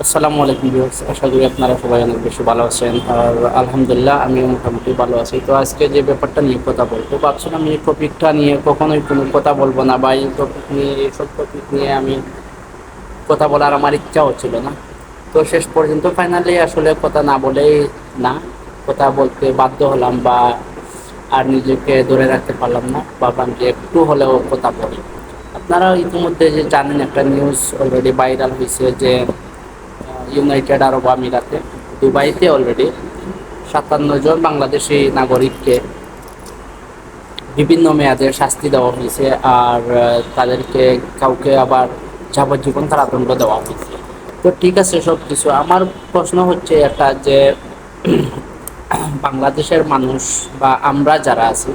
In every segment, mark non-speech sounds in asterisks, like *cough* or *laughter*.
আসসালামু আলাইকুম ভিউয়ার্স, আশা করি আপনারা সবাই অনেক বেশি ভালো আছেন। আর আলহামদুলিল্লাহ, আমিও মোটামুটি ভালো আছি। তো আজকে যে ব্যাপারটা নিয়ে কথা বলব, ভাবছিলাম এই টপিকটা নিয়ে কখনোই কোনো কথা বলব না, বা এই টপিক নিয়ে, এইসব টপিক নিয়ে আমি কথা বলার আমার ইচ্ছা হচ্ছিল না। তো শেষ পর্যন্ত ফাইনালি আসলে কথা না বলেই না, কথা বলতে বাধ্য হলাম বা আর নিজেকে ধরে রাখতে পারলাম না। ভাবলাম যে একটু হলেও কথা বলি। আপনারা ইতিমধ্যে যে জানেন, একটা নিউজ অলরেডি ভাইরাল হয়েছে যে ইউনাইটেড আরব আমিরাতে দুবাইতে অলরেডি সাতান্ন জন বাংলাদেশি নাগরিককে বিভিন্ন মেয়াদে শাস্তি দেওয়া হয়েছে আর তাদেরকে কাউকে আবার যাবজ্জীবন কারাদণ্ড দেওয়া হয়েছে। তো ঠিক আছে সব কিছু আমার প্রশ্ন হচ্ছে একটা যে, বাংলাদেশের মানুষ বা আমরা যারা আছি,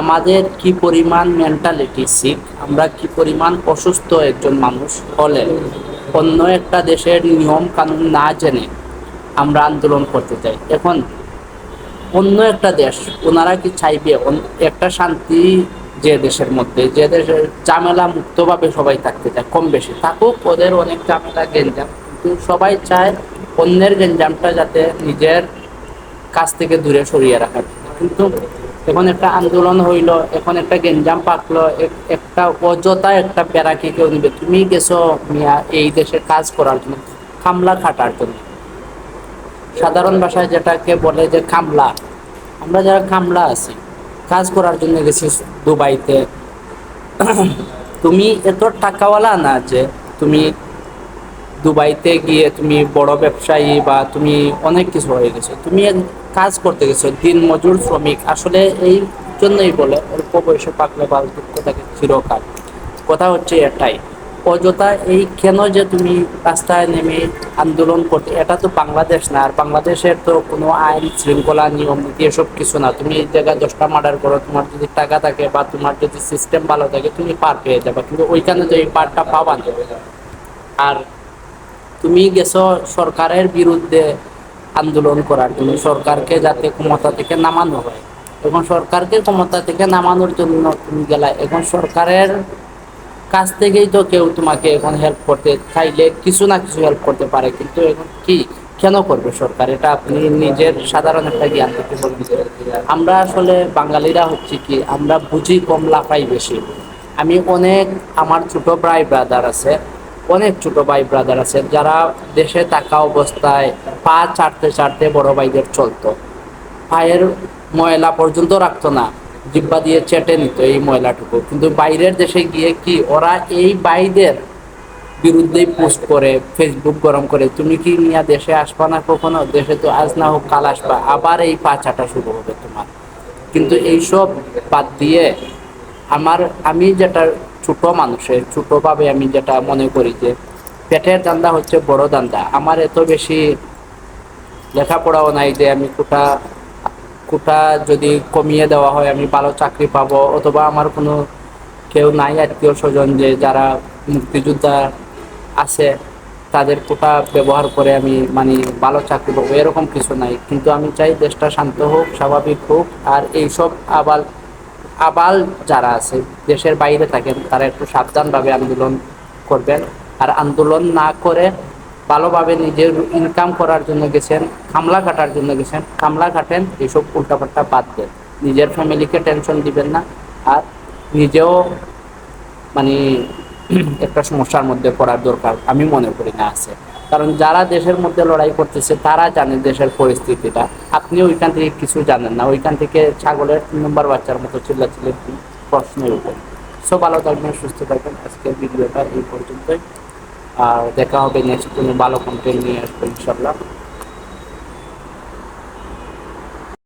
আমাদের কি পরিমাণ মেন্টালিটি সিক আমরা কি পরিমাণ অসুস্থ একজন মানুষ হলে অন্য একটা দেশের নিয়ম কানুন না জেনে আমরা আন্দোলন করতে চাই এখন অন্য একটা দেশ, ওনারা কি চাইবে একটা শান্তি যে দেশের মধ্যে, যে দেশের ঝামেলা মুক্তভাবে সবাই থাকতে চায়, কম বেশি থাকুক, ওদের অনেক ঝামেলা গেঞ্জাম কিন্তু সবাই চায় অন্যের গেঞ্জামটা যাতে নিজের কাছ থেকে দূরে সরিয়ে জন্য। কিন্তু এখন একটা আন্দোলন হইল, এখন একটা গেঞ্জাম পাকলো একটা অযথা একটা প্যারাকে কেউ নিবে। তুমি গেছো মিয়া এই দেশে কাজ করার জন্য কামলা খাটার জন্য। সাধারণ ভাষায় যেটাকে বলে যে কামলা আমরা যারা কামলা আছি, কাজ করার জন্য গেছি দুবাইতে। তুমি এত টাকাওয়ালা না যে তুমি দুবাইতে গিয়ে তুমি বড় ব্যবসায়ী বা তুমি অনেক কিছু হয়ে গেছো। তুমি কাজ করতে গেছো, দিন মজুর, শ্রমিক। আসলে এই জন্যই বলে, অল্প বয়সে পাকলে বাল দুঃখ থাকে চিরকাল। কথা হচ্ছে এটাই, অযথা এই কেন যে তুমি রাস্তায় নেমে আন্দোলন করতে, এটা তো বাংলাদেশ না, আর বাংলাদেশের তো কোনো আইন শৃঙ্খলা নিয়ম নীতি এসব কিছু না। তুমি এই জায়গায় দশটা মার্ডার করো, তোমার যদি টাকা থাকে বা তোমার যদি সিস্টেম ভালো থাকে, তুমি পার পেয়ে যাবে। কিন্তু ওইখানে তো এই পারটা পাবা না। আর তুমি গেছো সরকারের বিরুদ্ধে আন্দোলন করার জন্য, সরকারকে যাতে ক্ষমতা থেকে নামানো হয়। এখন সরকারকে ক্ষমতা থেকে নামানোর জন্য তুমি গেলা। এখন সরকারের কাছ থেকেই তো কেউ তোমাকে এখন হেল্প করতে, চাইলে কিছু না কিছু হেল্প করতে পারে। কিন্তু এখন কি, কেন করবে সরকার? এটা আপনি নিজের সাধারণ একটা জ্ঞান থেকে বলবেন। আমরা আসলে বাঙালিরা হচ্ছে কি, আমরা বুঝি কম লাফাই বেশি। আমি অনেক, আমার ছোট ভাই ব্রাদার আছে অনেক ছোট ভাই ব্রাদার আছে, যারা দেশে থাকা অবস্থায় পা চাটতে চাটতে বড় ভাইদের চলতো। পায়ের ময়লা পর্যন্ত রাখতো না, জিব্বা দিয়ে চেটে নিত এই ময়লাটুকু। কিন্তু বাইরের দেশে গিয়ে কি ওরা এই বাইদের বিরুদ্ধেই পোস্ট করে ফেসবুক গরম করে, তুমি কি নিয়ে দেশে আসবা না কখনো? দেশে তো আজ না হোক কাল আসবা, আবার এই পা চাটা শুরু হবে তোমার। কিন্তু এইসব বাদ দিয়ে আমার, আমি যেটা ছোট মানুষের, ছোটভাবে আমি যেটা মনে করি যে পেটের দান্দা হচ্ছে বড় দান্দা। আমার এত বেশি লেখাপড়াও নাই যে আমি কোটা কোটা যদি কমিয়ে দেওয়া হয় আমি ভালো চাকরি পাবো অথবা আমার কোনো কেউ নাই আত্মীয় স্বজন যে যারা মুক্তিযোদ্ধা আছে, তাদের কোটা ব্যবহার করে আমি মানে ভালো চাকরি পাবো, এরকম কিছু নাই। কিন্তু আমি চাই দেশটা শান্ত হোক, স্বাভাবিক হোক, আর এইসব আবার আবাল যারা আছে, দেশের বাইরে থাকেন, তারা একটু সাবধানভাবে আন্দোলন করবেন। আর আন্দোলন না করে ভালোভাবে নিজের ইনকাম করার জন্য গেছেন, খামলা কাটার জন্য গেছেন, খামলা কাটেন এইসব উল্টাপাল্টা বাদ দেন। নিজের ফ্যামিলিকে টেনশন দিবেন না। আর নিজেও মানে *clears throat* একটা সমস্যার মধ্যে পড়ার দরকার, আমি মনে করি না আছে। কারণ যারা দেশের মধ্যে লড়াই করতেছে, তারা জানে দেশের পরিস্থিতিটা। আপনি ওইখান থেকে কিছু জানেন না। ওইখান থেকে ছাগলের তিন নম্বর বাচ্চার মতো চিল্লাচিল্লি প্রশ্নের উপর সো, ভালো থাকবেন, সুস্থ থাকবেন। আজকের ভিডিওটা এই পর্যন্তই। আর দেখা হবে নেক্সট কোনো ভালো কন্টেন্ট নিয়ে আসব ইনশাল্লাহ